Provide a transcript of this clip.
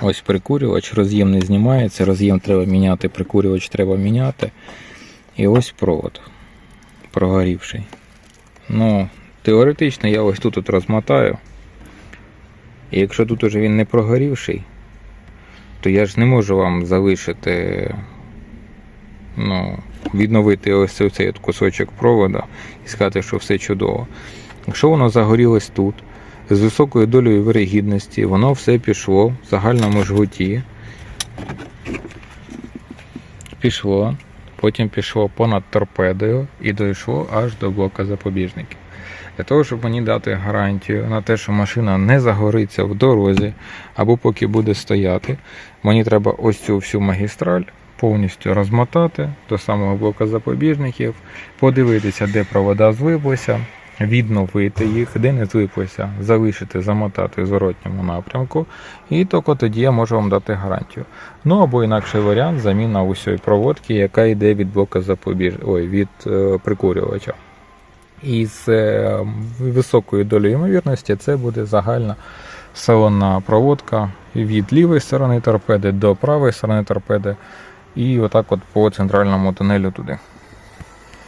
Ось прикурювач, роз'єм не знімається, роз'єм треба міняти, прикурювач треба міняти. І ось провод прогорівший. Ну, теоретично я ось тут от розмотаю. І якщо тут уже він не прогорівший, то я ж не можу вам залишити, ну, відновити ось цей кусочок провода і сказати, що все чудово. Якщо воно загорілось тут, з високою долею вирогідності, воно все пішло в загальному жгуті. Пішло, потім пішло понад торпедою і дійшло аж до блока запобіжників. Для того, щоб мені дати гарантію на те, що машина не загориться в дорозі або поки буде стояти, мені треба ось цю всю магістраль повністю розмотати до самого блока запобіжників, подивитися, де провода злиплися, відновити їх, де не злиплися, залишити, замотати в зворотньому напрямку, і тільки тоді я можу вам дати гарантію. Ну або інакший варіант заміна усієї проводки, яка йде від блока запобіж... Ой, від е, прикурювача. І з е, високою долею ймовірності це буде загальна салонна проводка від лівої сторони торпеди до правої сторони торпеди, і отак от по центральному тунелю туди.